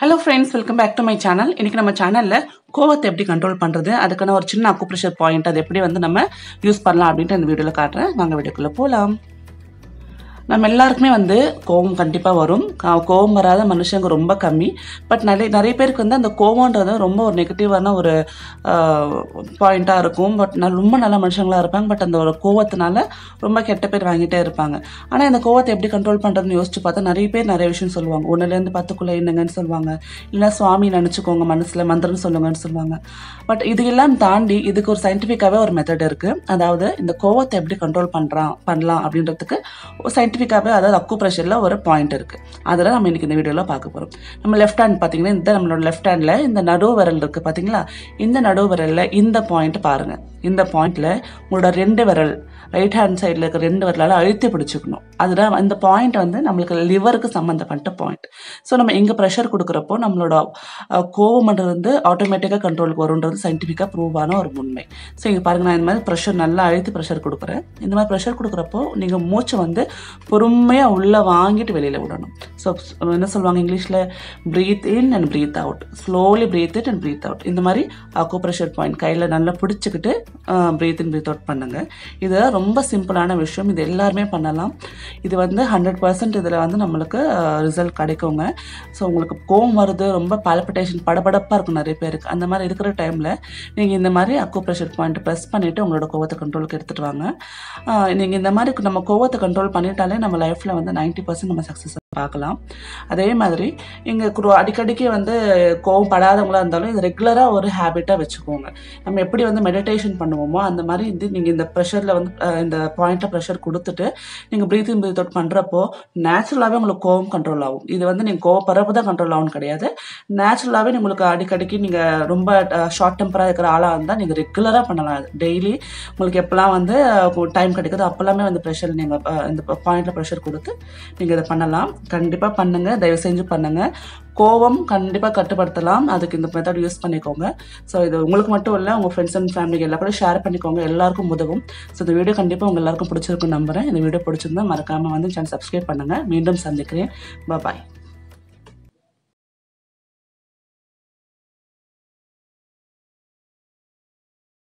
Hello friends welcome back to my channel இன்றைக்கி நம்ம சேனலில் கோவத்தை எப்படி கண்ட்ரோல் பண்ணுறது அதுக்கான ஒரு சின்ன அக்குப்ரெஷர் பாயிண்ட் அது எப்படி வந்து நம்ம யூஸ் பண்ணலாம் அப்படின்ட்டு இந்த வீடியோவில் காட்டுறேன். வாங்க வீடியோக்குள்ளே போகலாம் நம்ம எல்லாருக்குமே வந்து கோவம் கண்டிப்பாக வரும். கா- கோவம் வராத மனுஷங்க ரொம்ப கம்மி. பட் நிறைய நிறைய பேருக்கு வந்து அந்த கோவம்ன்றது ரொம்ப ஒரு நெகட்டிவான ஒரு பாயிண்ட்டாக இருக்கும். பட் நான் ரொம்ப நல்ல மனுஷங்களாக இருப்பாங்க. பட் அந்த ஒரு கோவத்தினால ரொம்ப கெட்ட பேர் வாங்கிட்டே இருப்பாங்க. ஆனால் இந்த கோவத்தை எப்படி கண்ட்ரோல் பண்ணுறதுன்னு யோசிச்சு பார்த்தா நிறைய பேர் நிறைய விஷயம் சொல்லுவாங்க. ஒன்றுலேருந்து பத்துக்குள்ளே என்னங்கன்னு சொல்லுவாங்க. இல்லை சுவாமி நினச்சிக்கோங்க மனசில். மந்திரம் சொல்லுங்கன்னு சொல்லுவாங்க. பட் இது எல்லாம் தாண்டி இதுக்கு ஒரு சயின்டிஃபிக்காகவே ஒரு மெத்தட் இருக்குது அதாவது இந்த கோவத்தை எப்படி கண்ட்ரோல் பண்ணுறான் பண்ணலாம் அப்படின்றதுக்கு சயின்டிஃபிக் சயின்டிஃபிக்காகவே அதாவது அக்கு ப்ரெஷரில் ஒரு பாயிண்ட் இருக்குது அதில் நம்ம இன்னைக்கு இந்த வீடியோவில் பார்க்க போகிறோம் நம்ம லெஃப்ட் ஹேண்ட் பார்த்தீங்கன்னா இந்த நம்மளோட லெஃப்ட் ஹேண்டில் இந்த நடு விரல் இருக்குது பார்த்தீங்களா? இந்த நடு விரலில் இந்த பாயிண்ட் பாருங்கள் இந்த பாயிண்டில் உங்களோட ரெண்டு விரல் ரைட் ஹேண்ட் சைடில் இருக்கிற ரெண்டு விரலால் அழுத்தி பிடிச்சிக்கணும். அதில் இந்த பாயிண்ட் வந்து நம்மளுக்கு லிவருக்கு சம்மந்தப்பட்ட பாயிண்ட் ஸோ நம்ம இங்கே ப்ரெஷர் கொடுக்குறப்போ நம்மளோட கோவம்ன்றது வந்து ஆட்டோமேட்டிக்காக கண்ட்ரோலுக்கு வரும்ன்றது சயின்டிஃபிக்காக ப்ரூவ் ஆன ஒரு உண்மை. ஸோ இங்கே பாருங்கள் நான் இந்த மாதிரி ப்ரெஷர் நல்லா அழுத்தி ப்ரெஷர் கொடுக்குறேன். இந்த மாதிரி ப்ரெஷர் கொடுக்குறப்போ நீங்கள் மூச்சை வந்து பொறுமையாக உள்ளே வாங்கிட்டு வெளியில் விடணும். ஸோ என்ன சொல்லுவாங்க இங்கிலீஷில்? Breathe in and breathe out slowly breathe it and breathe out இந்த மாதிரி அக்கோ ப்ரெஷர் பாயிண்ட் கையில் நல்லா பிடிச்சிக்கிட்டு ப்ரீத் இன் ப்ரீத் அவுட் பண்ணுங்க. இது ரொம்ப சிம்பிளான விஷயம். இது எல்லாருமே பண்ணலாம். இது வந்து ஹண்ட்ரட் பர்சன்ட் இதில் வந்து நம்மளுக்கு ரிசல்ட் கிடைக்குங்க. ஸோ உங்களுக்கு கோவம் வருது ரொம்ப பால்பிட்டேஷன் படபடப்பாக இருக்கும் நிறைய பேருக்கு. அந்த மாதிரி இருக்கிற டைமில் நீங்கள் இந்த மாதிரி அக்கு ப்ரெஷர் பாயிண்ட் ப்ரெஸ் பண்ணிவிட்டு உங்களோட கோவத்தை கண்ட்ரோலுக்கு எடுத்துகிட்டு வாங்க. நீங்கள் இந்த மாதிரி நம்ம கோவத்தை கண்ட்ரோல் பண்ணிட்டாலே நம்ம லைஃப்பில் வந்து 90% பர்சன்ட் நம்ம சக்ஸஸ் பார்க்கலாம். அதே மாதிரி இங்கே அடிக்கடிக்கு வந்து கோவம் படாதவங்களா இருந்தாலும் இது ரெகுலராக ஒரு ஹேபிட்டாக வச்சுக்கோங்க. நம்ம எப்படி வந்து மெடிடேஷன் பண்ணுவோமோ அந்த மாதிரி இது நீங்கள் இந்த ப்ரெஷரில் வந்து இந்த பாயிண்ட்டில் ப்ரெஷர் கொடுத்துட்டு நீங்கள் ப்ரீத்திங் ப்ரீத் அவுட் பண்ணுறப்போ நேச்சுரலாகவே உங்களுக்கு கோவம் கண்ட்ரோல் ஆகும். இது வந்து நீங்கள் கோவப்படுறப்ப தான் கண்ட்ரோல் ஆகும்னு கிடையாது. நேச்சுரலாகவே உங்களுக்கு அடிக்கடிக்கு நீங்கள் ரொம்ப ஷார்ட் டெம்பராக இருக்கிற ஆளாக இருந்தால் நீங்கள் ரெகுலராக பண்ணலாம். டெய்லி உங்களுக்கு எப்போல்லாம் வந்து டைம் கிடைக்குதோ அப்போல்லாமே வந்து ப்ரெஷர் நீங்கள் இந்த பாயிண்ட்டில் ப்ரெஷர் கொடுத்து நீங்கள் இதை பண்ணலாம். கண்டிப்பாக பண்ணுங்கள் தயவு செஞ்சு பண்ணுங்கள் கோவம் கண்டிப்பாக கட்டுப்படுத்தலாம். அதுக்கு இந்த மெத்தட் யூஸ் பண்ணிக்கோங்க. ஸோ இது உங்களுக்கு மட்டும் இல்லை உங்கள் ஃப்ரெண்ட்ஸ் அண்ட் ஃபேமிலிக்கு எல்லாம் கூட ஷேர் பண்ணிக்கோங்க. எல்லாருக்கும் உதவும். ஸோ இந்த வீடியோ கண்டிப்பாக உங்கள் எல்லாருக்கும் பிடிச்சிருக்குன்னு நம்புறேன். இந்த வீடியோ பிடிச்சிருந்தா மறக்காமல் வந்து சேனல் சப்ஸ்கிரைப் பண்ணுங்கள் மீண்டும் சந்திக்கிறேன். பாய்